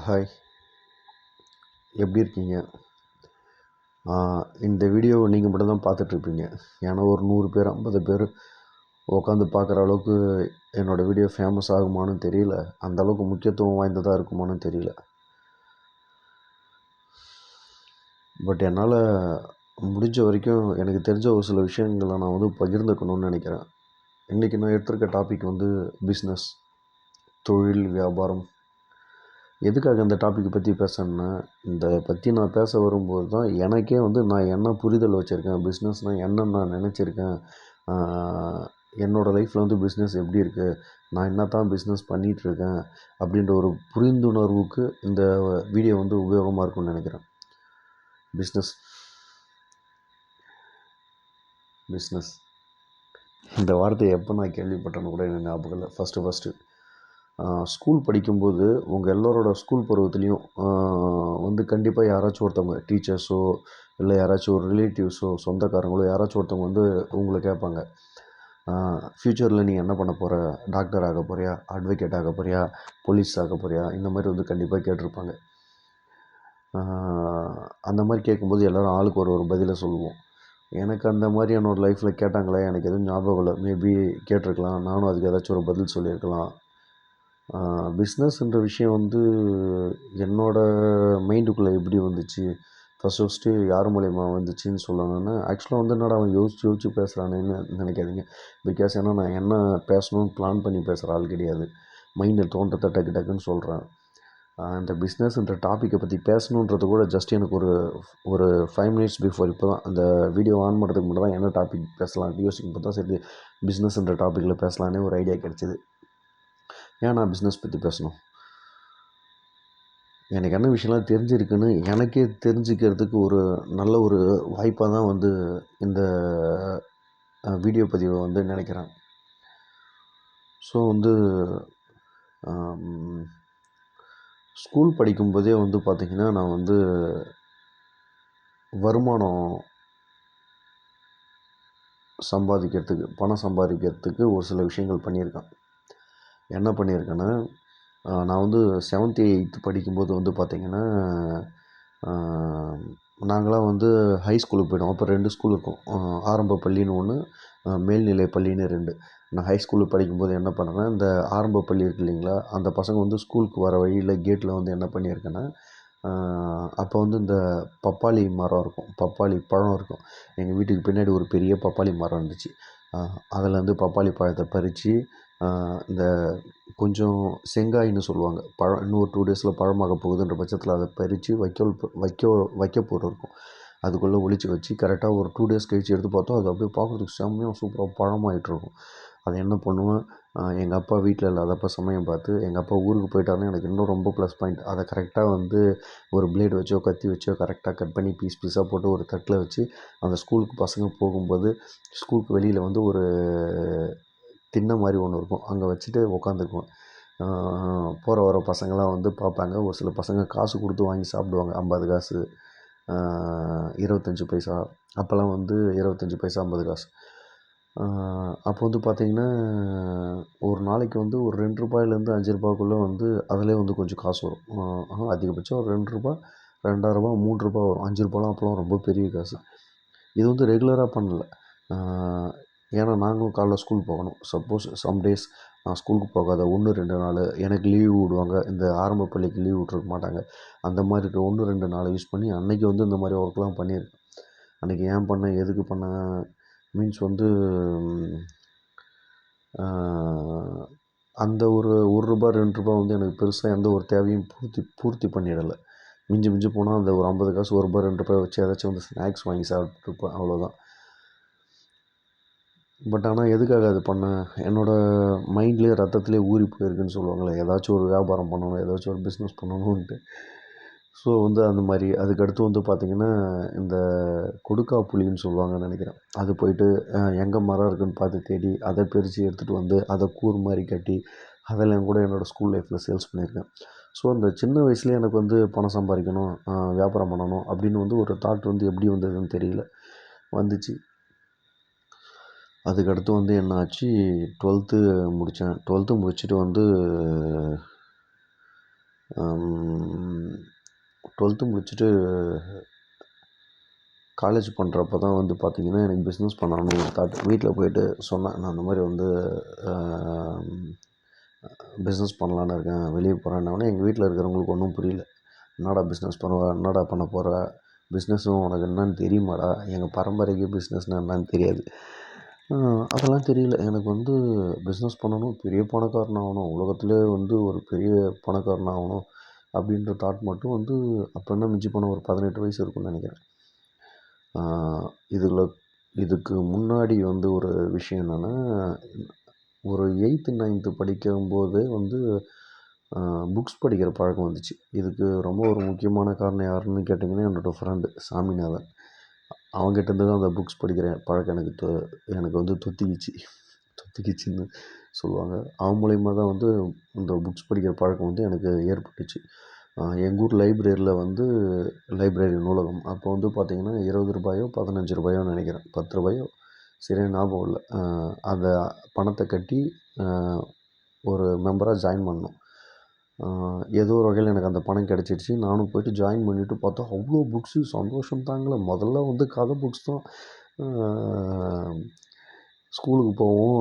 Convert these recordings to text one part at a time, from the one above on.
Hi எப்படி இருக்கீங்க? இந்த வீடியோ நீங்கள் மட்டும் தான் பார்த்துட்ருப்பீங்க ஏன்னா ஒரு நூறு பேர் ஐம்பது பேர் உட்காந்து பார்க்குற அளவுக்கு என்னோடய வீடியோ ஃபேமஸ் ஆகுமான்னு தெரியல. அந்த அளவுக்கு முக்கியத்துவம் வாய்ந்ததாக இருக்குமான்னு தெரியல. பட் என்னால் முடிஞ்ச வரைக்கும் எனக்கு தெரிஞ்ச ஒரு சில விஷயங்களை நான் வந்து பகிர்ந்துக்கணும்னு நினைக்கிறேன். இன்றைக்கி நான் எடுத்திருக்க டாபிக் வந்து பிஸ்னஸ் தொழில் வியாபாரம். எதுக்காக இந்த டாப்பிக்கை பற்றி பேசுகிறேன்னா இந்த பற்றி நான் பேச வரும்போது தான் எனக்கே வந்து நான் என்ன புரிதல் வச்சுருக்கேன் பிஸ்னஸ்னால் என்ன நான் நினச்சிருக்கேன் என்னோடய லைஃப்பில் வந்து பிஸ்னஸ் எப்படி இருக்குது நான் என்ன தான் பிஸ்னஸ் பண்ணிகிட்ருக்கேன் அப்படின்ற ஒரு புரிந்துணர்வுக்கு இந்த வீடியோ வந்து உபயோகமாக இருக்கும்னு நினைக்கிறேன். பிஸ்னஸ் பிஸ்னஸ் இந்த வார்த்தையை எப்போ நான் கேள்விப்பட்டேன்னு கூட எனக்கு ஞாபகம் இல்லை. ஃபஸ்ட்டு ஃபஸ்ட்டு ஸ்கூல் படிக்கும்போது உங்கள் எல்லோரோட ஸ்கூல் பருவத்துலேயும் வந்து கண்டிப்பாக யாராச்சும் ஒருத்தவங்க டீச்சர்ஸோ இல்லை யாராச்சும் ஒரு ரிலேட்டிவ்ஸோ சொந்தக்காரங்களோ யாராச்சும் ஒருத்தவங்க வந்து உங்களை கேட்பாங்க. ஃப்யூச்சரில் நீ என்ன பண்ண போகிற டாக்டர் ஆக போகிறியா அட்வொகேட் ஆக போகிறியா போலீஸ் ஆக போகிறியா இந்த மாதிரி வந்து கண்டிப்பாக கேட்டிருப்பாங்க. அந்த மாதிரி கேட்கும்போது எல்லோரும் ஆளுக்கு ஒரு ஒரு பதிலை சொல்லுவோம். எனக்கு அந்த மாதிரி என்னோடய லைஃப்பில் கேட்டாங்களே? எனக்கு எதுவும் ஞாபகம் இல்லை. மேபி கேட்டிருக்கலாம். நானும் அதுக்கு ஏதாச்சும் ஒரு பதில் சொல்லியிருக்கலாம். பிஸ்னஸ்ன்ற விஷயம் வந்து என்னோடய மைண்டுக்குள்ளே எப்படி வந்துச்சு? ஃபஸ்ட்டு ஃபஸ்ட்டு யார் மூலிமா வந்துச்சுன்னு சொல்லணும்னா ஆக்சுவலாக வந்து என்னடா அவன் யோசிச்சு யோசிச்சு பேசுகிறானேன்னு நினைக்காதீங்க. பிகாஸ் ஏன்னா நான் என்ன பேசணும்னு பிளான் பண்ணி பேசுகிற ஆள் கிடையாது. மைண்டில் தோன்றத்தை டக்கு டக்குன்னு சொல்கிறேன் இந்த பிஸ்னஸ்ன்ற டாப்பிக்கை பற்றி பேசணுன்றது கூட ஜஸ்ட் எனக்கு ஒரு ஒரு ஃபைவ் மினிட்ஸ் பிஃபோர் இப்போ தான் அந்த வீடியோ ஆன் பண்ணுறதுக்கு மட்டும் தான் என்ன டாபிக் பேசலாம். யோசிக்கும் போது தான் சரி பிஸ்னஸ்ன்ற டாப்பிக்கில் பேசலான்னே ஒரு ஐடியா கிடச்சிது. ஏன் நான் பிஸ்னஸ் பற்றி பேசணும்? எனக்கு என்ன விஷயம்லாம் தெரிஞ்சிருக்குன்னு எனக்கே தெரிஞ்சுக்கிறதுக்கு ஒரு நல்ல ஒரு வாய்ப்பாக தான் வந்து இந்த வீடியோ பதிவை வந்து நினைக்கிறேன். ஸோ வந்து ஸ்கூல் படிக்கும்போதே வந்து பார்த்திங்கன்னா நான் வந்து வருமானம் சம்பாதிக்கிறதுக்கு பணம் சம்பாதிக்கிறதுக்கு ஒரு சில விஷயங்கள் பண்ணியிருக்கேன். என்ன பண்ணியிருக்கேன்னா நான் வந்து செவன்த்து எயித்து படிக்கும்போது வந்து பார்த்திங்கன்னா நாங்களாம் வந்து ஹை ஸ்கூலுக்கு போய்டுவோம். அப்போ ரெண்டு ஸ்கூல் இருக்கும். ஆரம்ப பள்ளின்னு ஒன்று மேல்நிலை பள்ளின்னு ரெண்டு. நான் ஹை ஸ்கூலுக்கு படிக்கும்போது என்ன பண்ணுறேன்னா இந்த ஆரம்ப பள்ளி இருக்குது இல்லைங்களா அந்த பசங்க வந்து ஸ்கூலுக்கு வர வழியில் கேட்டில் வந்து என்ன பண்ணியிருக்கேன்னா அப்போ வந்து இந்த பப்பாளி மரம் இருக்கும். பப்பாளி பழம் இருக்கும். எங்கள் வீட்டுக்கு பின்னாடி ஒரு பெரிய பப்பாளி மரம் இருந்துச்சு. அதில் வந்து பப்பாளி பழத்தை பறித்து இந்த கொஞ்சம் செங்காயின்னு சொல்லுவாங்க. பழம் இன்னும் ஒரு டூ டேஸில் பழமாக போகுதுன்ற பட்சத்தில் அதை பறித்து வைக்கோல் வைக்க வைக்க போகிற இருக்கும். அதுக்குள்ளே ஒளிச்சு வச்சு கரெக்டாக ஒரு டூ டேஸ் கழித்து எடுத்து பார்த்தோம் அது அப்படியே பார்க்குறதுக்கு செம்மையாக சூப்பராக பழமாயிட்ருக்கும் அதை என்ன பண்ணுவேன்? எங்கள் அப்பா வீட்டில் இல்லாதப்போ சமயம் பார்த்து எங்கள் அப்பா ஊருக்கு போயிட்டாருன்னா எனக்கு இன்னும் ரொம்ப ப்ளஸ் பாயிண்ட் அதை கரெக்டாக வந்து ஒரு பிளேடு வச்சோ கத்தி வச்சோ கரெக்டாக கட் பண்ணி பீஸ் பீஸாக போட்டு ஒரு தட்டில் வச்சு அந்த ஸ்கூலுக்கு பசங்க போகும்போது ஸ்கூலுக்கு வெளியில் வந்து ஒரு திண்ணை மாதிரி ஒன்று இருக்கும். அங்கே வச்சுட்டு உக்காந்துக்குவேன். போகிற வர பசங்களாம் வந்து பார்ப்பாங்க. ஒரு சில பசங்க காசு கொடுத்து வாங்கி சாப்பிடுவாங்க. ஐம்பது காசு இருபத்தஞ்சி பைசா. அப்போல்லாம் வந்து இருபத்தஞ்சி பைசா ஐம்பது காசு. அப்போ வந்து பார்த்திங்கன்னா ஒரு நாளைக்கு வந்து ஒரு ரெண்டு ரூபாயிலேருந்து அஞ்சு ரூபாய்க்குள்ளே வந்து அதிலே வந்து கொஞ்சம் காசு வரும். அதிகபட்சம் ஒரு ரெண்டு ரூபா ரெண்டாயிரரூபா மூணு ரூபா வரும். அஞ்சு ரூபாலாம் அப்போலாம் ரொம்ப பெரிய காசு. இது வந்து ரெகுலராக பண்ணலை. ஏன்னா நாங்களும் காலைல ஸ்கூல் போகணும். சப்போஸ் சம் டேஸ் நான் ஸ்கூலுக்கு போகாத ஒன்று ரெண்டு நாள் எனக்கு லீவ் விடுவாங்க. இந்த ஆரம்ப பள்ளிக்கு லீவ் விட்ருக்க மாட்டாங்க. அந்த மாதிரி இருக்க ஒன்று ரெண்டு நாளை யூஸ் பண்ணி அன்றைக்கி வந்து இந்த மாதிரி ஒர்க்லாம் பண்ணியிருக்கேன். அன்றைக்கி ஏன் பண்ணேன் எதுக்கு பண்ணேன் மீன்ஸ் வந்து அந்த ஒரு ஒரு ரூபா ரெண்டு ரூபா வந்து எனக்கு பெருசாக எந்த ஒரு தேவையும் பூர்த்தி பூர்த்தி பண்ணிடலை. மிஞ்சி மிஞ்சி போனால் அந்த ஒரு ஐம்பது காசு ஒரு ரூபா ரெண்டு ரூபாய் வச்சு ஏதாச்சும் வந்து ஸ்நாக்ஸ் வாங்கி சாப்பிட்டுருப்பேன். அவ்வளோதான் பட் ஆனால் எதுக்காக அது பண்ணேன் என்னோடய மைண்ட்லேயே ரத்தத்துலேயே ஊறி போயிருக்குன்னு சொல்லுவாங்களே ஏதாச்சும் ஒரு வியாபாரம் பண்ணணும் ஏதாச்சும் ஒரு பிஸ்னஸ் பண்ணணுன்ட்டு ஸோ வந்து அந்த மாதிரி அதுக்கடுத்து வந்து பார்த்திங்கன்னா இந்த கொடுக்கா புளின்னு சொல்லுவாங்கன்னு நினைக்கிறேன். அது போயிட்டு எங்கே மரம் இருக்குதுன்னு பார்த்து தேடி அதை பிரித்து எடுத்துகிட்டு வந்து அதை கூறு மாதிரி கட்டி அதெல்லாம் கூட என்னோடய ஸ்கூல் லைஃப்பில் சேல்ஸ் பண்ணியிருக்கேன். ஸோ அந்த சின்ன வயசுலேயே எனக்கு வந்து பணம் சம்பாதிக்கணும் வியாபாரம் பண்ணணும் அப்படின்னு வந்து ஒரு தாட் வந்து எப்படி வந்ததுன்னு தெரியல. வந்துச்சு. அதுக்கடுத்து வந்து என்ன ஆச்சு டுவெல்த்து முடித்தேன் டுவெல்த்து முடிச்சுட்டு வந்து டுவெல்த்து முடிச்சுட்டு காலேஜ் பண்ணுறப்ப தான் வந்து பார்த்திங்கன்னா எனக்கு பிஸ்னஸ் பண்ணணும்னு ஒரு தாட் வீட்டில் போயிட்டு சொன்னேன். நான் அந்த மாதிரி வந்து பிஸ்னஸ் பண்ணலான்னு இருக்கேன். வெளியே போகிறேன்னொடனே எங்கள் வீட்டில் இருக்கிறவங்களுக்கு ஒன்றும் புரியல. என்னடா பிஸ்னஸ் பண்ணுவ? என்னடா பண்ண போகிற பிஸ்னஸும் உனக்கு என்னன்னு தெரியுமாடா? எங்கள் பரம்பரைக்கு பிஸ்னஸ்னால் என்னன்னு தெரியாது. அதெல்லாம் தெரியல. எனக்கு வந்து பிஸ்னஸ் பண்ணணும் பெரிய பணக்காரன் ஆகணும் உலகத்திலே வந்து ஒரு பெரிய பணக்காரன் ஆகணும் அப்படின்ற தாட் மட்டும் வந்து அப்போ என்ன மிஞ்சி போனால் ஒரு பதினெட்டு வயசு இருக்கும்னு நினைக்கிறேன். இதில் இதுக்கு முன்னாடி வந்து ஒரு விஷயம் என்னென்னா ஒரு எயித்து நைன்த்து படிக்கும்போதே வந்து புக்ஸ் படிக்கிற பழக்கம் வந்துச்சு. இதுக்கு ரொம்ப ஒரு முக்கியமான காரணம் யாருன்னு கேட்டிங்கன்னா என்னோடய ஃப்ரெண்டு சாமிநாதன். அவன்கிட்டேருந்து தான் அந்த புக்ஸ் படிக்கிற பழக்கம் எனக்கு தொ எனக்கு வந்து தொத்திக்கிச்சு. தொத்திக்கிச்சுன்னு சொல்லுவாங்க. அவன் மூலிமா தான் வந்து இந்த புக்ஸ் படிக்கிற பழக்கம் வந்து எனக்கு ஏற்பட்டுச்சு. எங்கள் ஊர் லைப்ரரியில் வந்து லைப்ரரி நூலகம். அப்போ வந்து பார்த்திங்கன்னா இருபது ரூபாயோ பதினஞ்சு ரூபாயோன்னு நினைக்கிறேன். பத்து ரூபாயோ சரியாக ஞாபகம் இல்லை. அந்த பணத்தை கட்டி ஒரு மெம்பராக ஜாயின் பண்ணணும் ஏதோ ஒரு வகையில் எனக்கு அந்த பணம் கிடச்சிடுச்சு. நானும் போயிட்டு ஜாயின் பண்ணிவிட்டு பார்த்தா அவ்வளோ புக்ஸு சந்தோஷம் தாங்கலை. முதல்ல வந்து கதை புக்ஸ் தான். ஸ்கூலுக்கு போவோம்.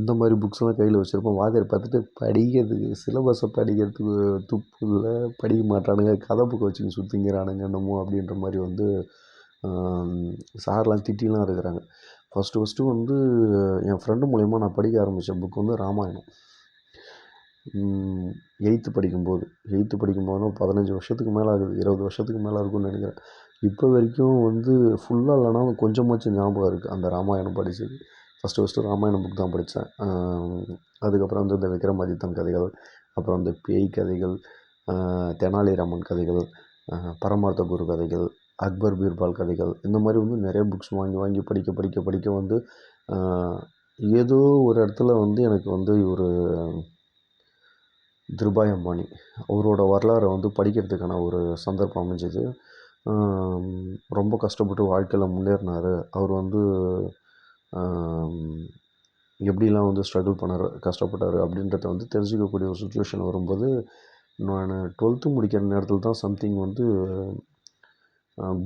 இந்த மாதிரி புக்ஸ்லாம் கையில் வச்சுருப்போம். வாத்தியார் பார்த்துட்டு படிக்கிறதுக்கு சிலபஸை படிக்கிறதுக்கு துப்பு இல்லை படிக்க மாட்டானுங்க. கதை புக்கை வச்சுன்னு சுற்றிங்கிறானுங்க என்னமோ அப்படின்ற மாதிரி வந்து சார்லாம் திட்டிலாம் இருக்கிறாங்க. ஃபஸ்ட்டு ஃபஸ்ட்டு வந்து என் ஃப்ரெண்டு மூலிமா நான் படிக்க ஆரம்பித்த புக் வந்து ராமாயணம். எயித்து படிக்கும்போது. எயித்து படிக்கும்போதுனா பதினஞ்சு வருஷத்துக்கு மேலே ஆகுது. இருபது வருஷத்துக்கு மேலே இருக்கும்னு நினைக்கிறேன். இப்போ வரைக்கும் வந்து ஃபுல்லாக இல்லைனாலும் கொஞ்சமாச்சும் ஞாபகம் இருக்குது அந்த ராமாயணம் படித்தது ஃபஸ்ட்டு ஃபஸ்ட்டு ராமாயணம் புக் தான் படித்தேன் அதுக்கப்புறம் வந்து இந்த விக்ரமாதித்தன் கதைகள் அப்புறம் இந்த பேய் கதைகள் தெனாலிராமன் கதைகள் பரமார்த்த குரு கதைகள் அக்பர் பீர்பால் கதைகள் இந்த மாதிரி வந்து நிறைய புக்ஸ் வாங்கி வாங்கி படிக்க படிக்க படிக்க வந்து ஏதோ ஒரு இடத்துல வந்து எனக்கு வந்து ஒரு திருபாய் அம்பானி அவரோட வரலாறை வந்து படிக்கிறதுக்கான ஒரு சந்தர்ப்பம் அமைஞ்சிது. ரொம்ப கஷ்டப்பட்டு வாழ்க்கையில் முன்னேறினார். அவர் வந்து எப்படிலாம் வந்து ஸ்ட்ரகிள் பண்ணார் கஷ்டப்பட்டார் அப்படின்றத வந்து தெரிஞ்சுக்கக்கூடிய ஒரு சுச்சுவேஷன் வரும்போது நான் டுவெல்த்து முடிக்கிற நேரத்தில் தான் சம்திங் வந்து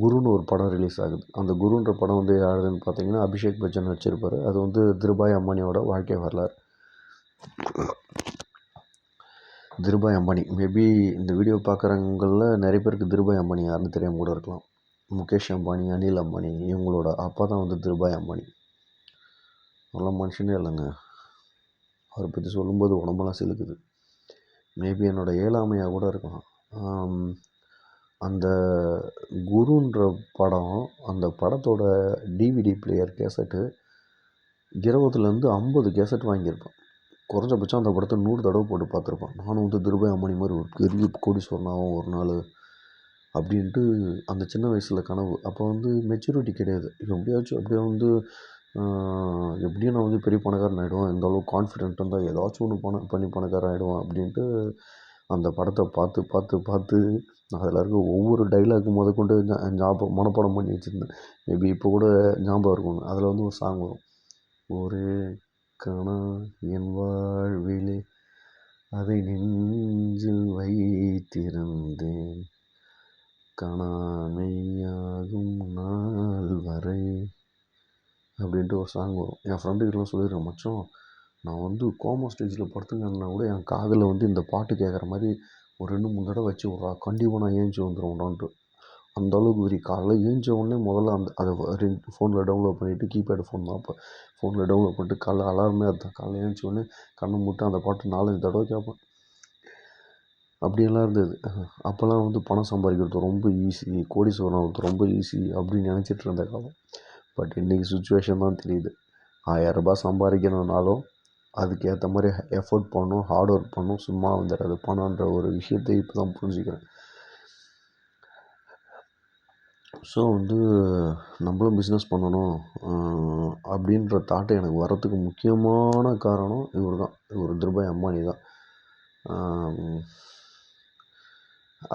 குருன்னு ஒரு படம் ரிலீஸ் ஆகுது. அந்த குருன்ற படம் வந்து யாருதுன்னு பார்த்தீங்கன்னா அபிஷேக் பச்சன் நடிச்சிருப்பார். அது வந்து திருபாய் அம்மானியோட வாழ்க்கை வரலாறு. திருபாய் அம்பானி. மேபி இந்த வீடியோ பார்க்குறவங்களில் நிறைய பேருக்கு திருபாய் அம்பானி யாருன்னு தெரியாமல் கூட இருக்கலாம். முகேஷ் அம்பானி அனில் அம்பானி இவங்களோட அப்பா தான் வந்து திருபாய் அம்பானி. நல்ல மனுஷனே இல்லைங்க. அவரை பற்றி சொல்லும்போது உடம்பெல்லாம் சிலுக்குது. மேபி என்னோடய ஏழாமையாக கூட இருக்கலாம். அந்த குருன்ற படம் அந்த படத்தோட டிவிடி பிளேயர் கேசட்டு இருபதுலேருந்து ஐம்பது கேசட் வாங்கியிருப்பேன். குறைஞ்சபட்சம் அந்த படத்தை நூறு தடவை போட்டு பார்த்துருப்பான். நானும் வந்து திருபாய் அம்மணி மாதிரி ஒரு பெரிய கோடீஸ்வரனாகவும் ஒரு நாள் அப்படின்ட்டு அந்த சின்ன வயசில் கனவு. அப்போ வந்து மெச்சூரிட்டி கிடையாது. எப்படியாச்சும் அப்படியே வந்து எப்படியும் நான் வந்து பெரிய பணக்காரன் ஆகிடுவேன் இந்த அளவுக்கு கான்ஃபிடென்ட் இருந்தால் ஏதாச்சும் ஒன்று பணம் பண்ணி பணக்காரன் ஆகிடுவேன் அப்படின்ட்டு அந்த படத்தை பார்த்து பார்த்து பார்த்து அதில் இருக்க ஒவ்வொரு டைலாக் முத கொண்டு ஞாபகம் மனப்பாடம் பண்ணி வச்சுருந்தேன். மேபி இப்போ கூட ஞாபகம் இருக்கும். அதில் வந்து ஒரு சாங் வரும். ஒரு கணா என் வாழ்விலே அதை நெஞ்சில் வைத்திருந்தேன். காணாமையாகும் நாள் வரை அப்படின்ட்டு ஒரு சாங் வரும். என் ஃப்ரெண்டுக்கிட்டலாம் சொல்லிடுறேன் மச்சம் நான் வந்து கோமா ஸ்டேஜில் படுத்துங்கன்னா கூட என் காதில் வந்து இந்த பாட்டு கேட்குற மாதிரி ஒரு ரெண்டு மூணு தடவை வச்சு விட்றா. கண்டிப்பாக நான் ஏஞ்சி வந்துடுவேன்டான்ட்டு அந்த அளவுக்கு விரி காலைல ஏஞ்ச உடனே முதல்ல அந்த அதை ஃபோனில் டவுன்லோட் பண்ணிவிட்டு கீபேடு ஃபோன் தான் அப்போ ஃபோனில் டவுன்லோட் பண்ணிட்டு காலைல அலாரமே அதுதான் காலைல ஏஞ்ச உடனே கண்ணை மூட்டு அந்த பாட்டு நாலஞ்சு தடவை கேட்பேன். அப்படியெல்லாம் இருந்தது. அப்போல்லாம் வந்து பணம் சம்பாதிக்கிறது ரொம்ப ஈஸி கோடீஸ்வரன் ஆகிறது ரொம்ப ஈஸி அப்படின்னு நினச்சிட்டு இருந்த காலம். பட் இன்றைக்கி சுச்சுவேஷன் தான் தெரியுது. ஆயரரூபா சம்பாதிக்கணுன்னாலும் அதுக்கு ஏற்ற மாதிரி எஃபோர்ட் பண்ணணும் ஹார்ட் ஒர்க் பண்ணணும் சும்மா வந்துடாது பணன்ற ஒரு விஷயத்தை இப்போ தான் புரிஞ்சுக்கிறேன். ஸோ வந்து நம்மளும் பிஸ்னஸ் பண்ணணும். அப்படின்ற தாட்டு எனக்கு வரத்துக்கு முக்கியமான காரணம் இவர் தான் இவர் திருபாய் அம்பானி தான்.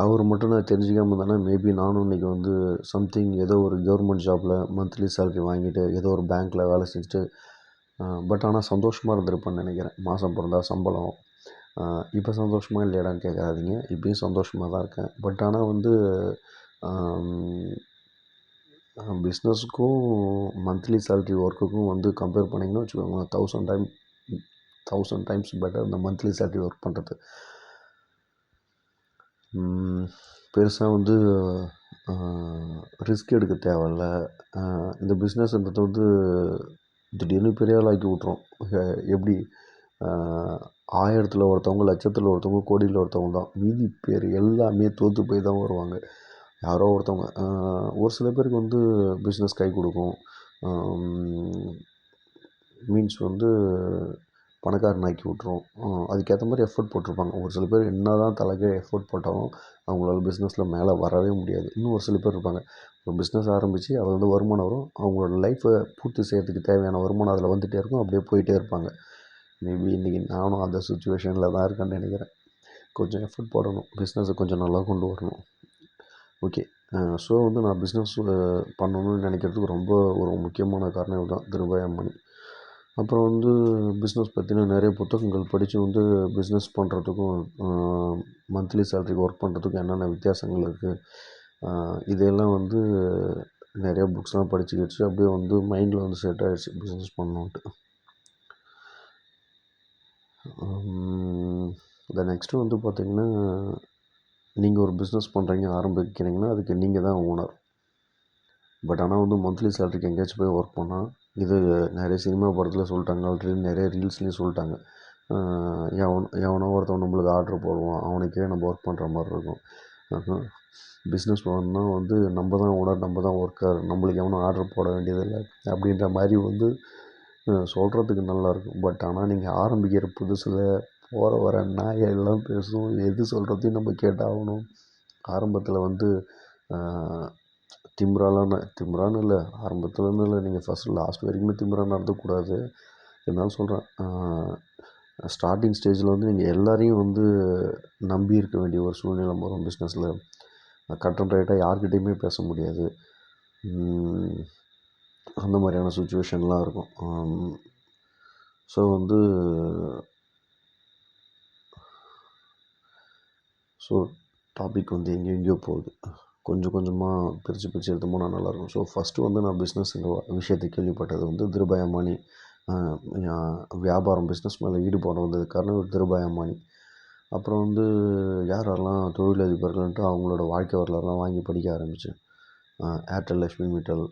அவர் மட்டும் நான் தெரிஞ்சுக்காம இருந்தேன்னா மேபி நானும் இன்றைக்கி வந்து சம்திங் ஏதோ ஒரு கவர்மெண்ட் ஜாபில் மந்த்லி சேலரி வாங்கிட்டு ஏதோ ஒரு பேங்க்கில் வேலை செஞ்சுட்டு பட் ஆனால் சந்தோஷமாக இருந்திருப்பேன்னு நினைக்கிறேன். மாதம் பிறந்தா சம்பளம். இப்போ சந்தோஷமாக இல்லையாடான்னு கேட்காதீங்க. இப்பயும் சந்தோஷமாக தான் இருக்கேன். பட் ஆனால் வந்து பிஸ்னஸுக்கும் மந்த்லி சேல்ரி ஒர்க்குக்கும் வந்து கம்பேர் பண்ணிங்கன்னா வச்சுக்கோங்களேன் thousand time thousand times better இந்த மந்த்லி சேல்ரி ஒர்க் பண்ணுறது பெருசாக வந்து ரிஸ்க் எடுக்க தேவையில்ல. இந்த பிஸ்னஸ்ன்றது வந்து திடீர்னு பெரிய ஆளாக்கி விட்றோம் விட்ரும் எப்படி ஆயிரத்தில் ஒருத்தவங்க லட்சத்தில் ஒருத்தவங்க கோடியில் ஒருத்தவங்க தான். மீதி பேர் எல்லாமே தோற்று போய் தான் வருவாங்க. யாரோ ஒருத்தவங்க ஒரு சில பேருக்கு வந்து பிஸ்னஸ் கை கொடுக்கும். மீன்ஸ் வந்து பணக்காரன் ஆக்கி விட்ரும் அதுக்கேற்ற மாதிரி எஃபர்ட் போட்டிருப்பாங்க. ஒரு சில பேர் என்ன தான் தலைக்கே எஃபோர்ட் போட்டாலும் அவங்களால பிஸ்னஸில் மேலே வரவே முடியாது. இன்னும் ஒரு சில பேர் இருப்பாங்க. ஒரு பிஸ்னஸ் ஆரம்பித்து அதில் வந்து வருமானம் வரும். அவங்களோட லைஃப்பை பூர்த்தி செய்கிறதுக்கு தேவையான வருமானம் அதில் வந்துகிட்டே இருக்கும். அப்படியே போயிட்டே இருப்பாங்க. மேபி இன்றைக்கி நானும் அந்த சுச்சுவேஷனில் தான் இருக்கேன்னு நினைக்கிறேன். கொஞ்சம் எஃபர்ட் போடணும். பிஸ்னஸை கொஞ்சம் நல்லா கொண்டு வரணும். ஓகே. ஸோ வந்து நான் பிஸ்னஸ் பண்ணணும்னு நினைக்கிறதுக்கு ரொம்ப ஒரு முக்கியமான காரணம் இதுதான். திருபாய் அம்பானி அப்புறம் வந்து பிஸ்னஸ் பற்றின நிறைய புத்தகங்கள் படித்து வந்து பிஸ்னஸ் பண்ணுறதுக்கும் மந்த்லி சேலரிக்கு ஒர்க் பண்ணுறதுக்கும் என்னென்ன வித்தியாசங்கள் இருக்குது இதெல்லாம் வந்து நிறைய புக்ஸ்லாம் படிச்சுக்கிடுச்சு. அப்படியே வந்து மைண்டில் வந்து செட் ஆகிடுச்சு பிஸ்னஸ் பண்ணணுன்ட்டு. இந்த நெக்ஸ்ட்டு வந்து பார்த்திங்கன்னா நீங்கள் ஒரு பிஸ்னஸ் பண்ணுறீங்க ஆரம்பிக்கிறீங்கன்னா அதுக்கு நீங்கள் தான் ஓனர் பட் ஆனால் வந்து மந்த்லி சேலரிக்கு எங்கேயாச்சும் போய் ஒர்க் பண்ணால் இது நிறைய சினிமா படத்தில் சொல்லிட்டாங்க ஆல்ரெடி நிறைய ரீல்ஸ்லேயும் சொல்லிட்டாங்க. எவன் எவனோ ஒருத்தவன் நம்மளுக்கு ஆர்டர் போடுவான் அவனுக்கே நம்ம ஒர்க் பண்ணுற மாதிரி இருக்கும். பிஸ்னஸ் பண்ணணும்னா வந்து நம்ம தான் ஓனர் நம்ம தான் ஒர்க்கர் நம்மளுக்கு எவனும் ஆர்டர் போட வேண்டியதில்லை அப்படின்ற மாதிரி வந்து சொல்கிறதுக்கு நல்லாயிருக்கும் பட் ஆனால் நீங்கள் ஆரம்பிக்கிற புதுசில் போகிற வர நாய் எல்லாம் பேசும் எது சொல்கிறதையும் நம்ம கேட்டாகணும். ஆரம்பத்தில் வந்து திமிராலாம் திமிரான்னு இல்லை ஆரம்பத்துலன்னு இல்லை. நீங்கள் ஃபஸ்ட்டு லாஸ்ட் வரைக்குமே திமிராக நடந்துக்கூடாது இருந்தாலும் சொல்கிறேன் ஸ்டார்டிங் ஸ்டேஜில் வந்து நீங்கள் எல்லோரையும் வந்து நம்பி இருக்க வேண்டிய ஒரு சூழ்நிலை வரும் பிஸ்னஸில் கட்டன் ரைட்டாக யார்கிட்டையுமே பேச முடியாது. அந்த மாதிரியான சுச்சுவேஷன்லாம் இருக்கும். ஸோ வந்து ஸோ டாபிக் வந்து எங்கெங்கேயோ எங்கேயோ போகுது. கொஞ்சம் கொஞ்சமாக பிரித்து பிரித்து எடுத்து போனால் நல்லாயிருக்கும் ஸோ ஃபஸ்ட்டு வந்து நான் பிஸ்னஸ்ங்கிற விஷயத்தை கேள்விப்பட்டது வந்து திருபாய் அம்பானி வியாபாரம் பிஸ்னஸ் மேலே ஈடுபாடு வந்தது காரணம் திருபாய் அம்பானி அப்புறம் வந்து யாரெல்லாம் தொழிலதிபர்கள்ன்ட்டு அவங்களோட வாழ்க்கை வரலாறுலாம் வாங்கி படிக்க ஆரம்பித்தேன் ஏர்டெல் லக்ஷ்மி மிட்டல்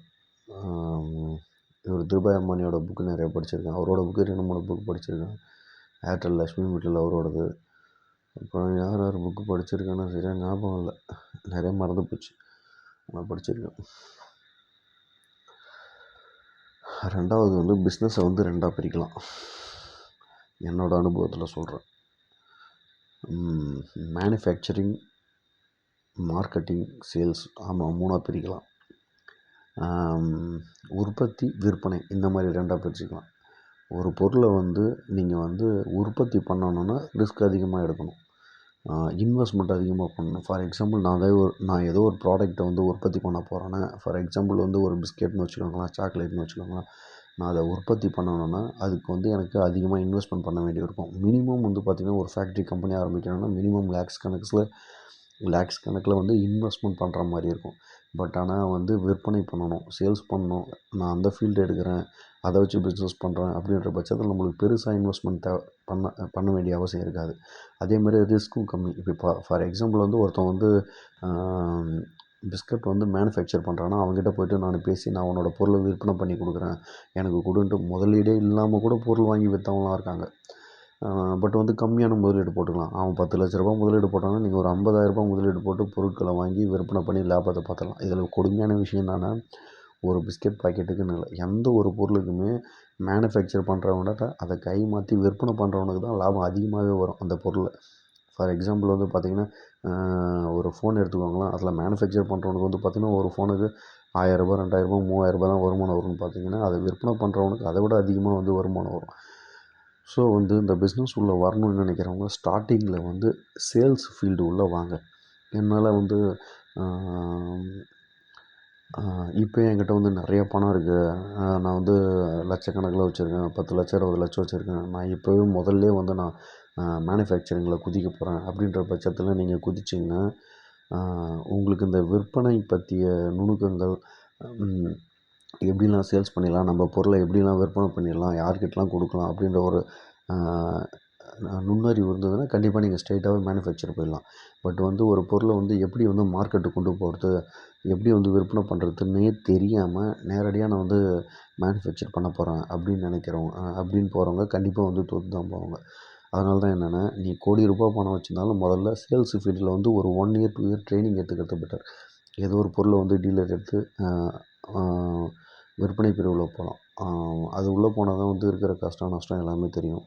இவர் திருபாய் அம்பானியோட புக்கு நிறைய படிச்சிருக்கேன் அவரோட புக்கு ரெண்டு மூணு புக் படிச்சிருக்கேன் ஏர்டெல் லக்ஷ்மி மிட்டல் அவரோடது. அப்புறம் யார் யார் புக்கு படிச்சிருக்கேன்னு சரியாக ஞாபகம் இல்லை. நிறைய மறந்து போச்சு. ஆனால் படிச்சிருக்கேன். ரெண்டாவது வந்து பிஸ்னஸை வந்து ரெண்டாக பிரிக்கலாம். என்னோடய அனுபவத்தில் சொல்கிறேன் மேனுஃபேக்சரிங் மார்க்கெட்டிங் சேல்ஸ் ஆமாம் மூணாக பிரிக்கலாம். உற்பத்தி விற்பனை இந்த மாதிரி ரெண்டாக பிரிச்சுக்கலாம். ஒரு பொருளை வந்து நீங்கள் வந்து உற்பத்தி பண்ணணுன்னா ரிஸ்க் அதிகமாக எடுக்கணும். இன்வெஸ்ட்மெண்ட் அதிகமாக பண்ணணும். ஃபார் எக்ஸாம்பிள் நான் அதே ஒரு நான் ஏதோ ஒரு ப்ராடக்ட்டை வந்து உற்பத்தி பண்ண போகிறேன்னா ஃபார் எக்ஸாம்பிள் வந்து ஒரு பிஸ்கெட்னு வச்சுக்கோங்களேன் சாக்லேட்னு வச்சுக்கோங்களேன் நான் அதை உற்பத்தி பண்ணணுன்னா அதுக்கு வந்து எனக்கு அதிகமாக இன்வெஸ்ட்மெண்ட் பண்ண வேண்டியிருக்கும். மினிமம் வந்து பார்த்திங்கன்னா ஒரு ஃபேக்ட்ரி கம்பெனி ஆரம்பிக்கணும்னா மினிமம் லேக்ஸ் கணக்கில் லேக்ஸ் கணக்கில் வந்து இன்வெஸ்ட்மெண்ட் பண்ணுற மாதிரி இருக்கும். பட் ஆனால் வந்து விற்பனை பண்ணணும் சேல்ஸ் பண்ணணும். நான் அந்த ஃபீல்டு எடுக்கிறேன். அதை வச்சு பிஸ்னஸ் பண்ணுறேன் அப்படின்ற பட்சத்தில் நம்மளுக்கு பெருசாக இன்வெஸ்ட்மெண்ட் தேவை பண்ண பண்ண வேண்டிய அவசியம் இருக்காது. அதே மாதிரி ரிஸ்க்கும் கம்மி. இப்போ ஃபார் எக்ஸாம்பிள் வந்து ஒருத்தன் வந்து பிஸ்கட் வந்து மேனுஃபேக்சர் பண்ணுறான்னா அவங்ககிட்ட போய்ட்டு நான் பேசி நான் உன்னோட பொருளை விற்பனை பண்ணி கொடுக்குறேன். எனக்கு கொடுன்ட்டு முதலீடே இல்லாமல் கூட பொருள் வாங்கி விற்றவங்களாம் இருக்காங்க. பட் வந்து கம்மியான முதலீடு போட்டுக்கலாம். அவன் பத்து லட்ச ரூபா முதலீடு போட்டான்னா நீங்கள் ஒரு ஐம்பதாயிரரூபா முதலீடு போட்டு பொருட்களை வாங்கி விற்பனை பண்ணி லாபத்தை பார்த்துக்கலாம் இதில் கொடுமையான விஷயம் என்னென்னா ஒரு பிஸ்கெட் பாக்கெட்டுக்குன்னு இல்லை எந்த ஒரு பொருளுக்குமே மேனுஃபேக்சர் பண்ணுறவங்கள்ட்ட அதை கை மாற்றி விற்பனை பண்ணுறவனுக்கு தான் லாபம் அதிகமாகவே வரும் அந்த பொருளை. ஃபார் எக்ஸாம்பிள் வந்து பார்த்திங்கன்னா ஒரு ஃபோன் எடுத்துக்கோங்களேன் அதில் மேனுஃபேக்சர் பண்ணுறவனுக்கு வந்து பார்த்திங்கன்னா ஒரு ஃபோனுக்கு ஆயிரரூபா ரெண்டாயிரரூபா மூவாயிரரூபா தான் வருமானம் வரும்னு பார்த்திங்கன்னா அதை விற்பனை பண்ணுறவனுக்கு அதை விட அதிகமாக வந்து வருமானம் வரும். ஸோ வந்து இந்த பிஸ்னஸ் உள்ளே வரணும்னு நினைக்கிறவங்க ஸ்டார்டிங்கில் வந்து சேல்ஸ் ஃபீல்டு உள்ளே வாங்க. என்னால் வந்து இப்போ என்கிட்ட வந்து நிறைய பணம் இருக்குது நான் வந்து லட்சக்கணக்கில் வச்சுருக்கேன். பத்து லட்சம் இருபது லட்சம் வச்சுருக்கேன். நான் இப்போவே முதல்லே வந்து நான் மேனுஃபேக்சரிங்கில் குதிக்க போகிறேன் அப்படின்ற பட்சத்தில் நீங்கள் குதிச்சிங்கன்னா உங்களுக்கு இந்த விற்பனை பற்றிய நுணுக்கங்கள் எப்படிலாம் சேல்ஸ் பண்ணிடலாம் நம்ம பொருளை எப்படிலாம் விற்பனை பண்ணிடலாம் யார்கிட்டலாம் கொடுக்கலாம் அப்படின்ற ஒரு நுண்ணறிவு இருந்ததுன்னா கண்டிப்பாக நீங்கள் ஸ்ட்ரெயிட்டாகவே மேனுஃபேக்சர் போயிடலாம். பட் வந்து ஒரு பொருளை வந்து எப்படி வந்து மார்க்கெட்டுக்கு கொண்டு போகிறது எப்படி வந்து விற்பனை பண்ணுறதுன்னே தெரியாமல் நேரடியாக நான் வந்து மேனுஃபேக்சர் பண்ண போகிறேன் அப்படின்னு நினைக்கிறவங்க அப்படின்னு போகிறவங்க கண்டிப்பாக வந்து தோற்று தான் போவாங்க. அதனால தான் என்னென்னா நீ கோடி ரூபாய் பணம் வச்சுருந்தாலும் முதல்ல சேல்ஸ் ஃபீல்டில் வந்து ஒரு one year two year training எடுத்துக்கிறது பெட்டர் ஏதோ ஒரு பொருளை வந்து டீலர் எடுத்து விற்பனை பிரிவில் போகலாம் அது உள்ளே போனால் தான் வந்து இருக்கிற கஷ்டம் நஷ்டம் எல்லாமே தெரியும்.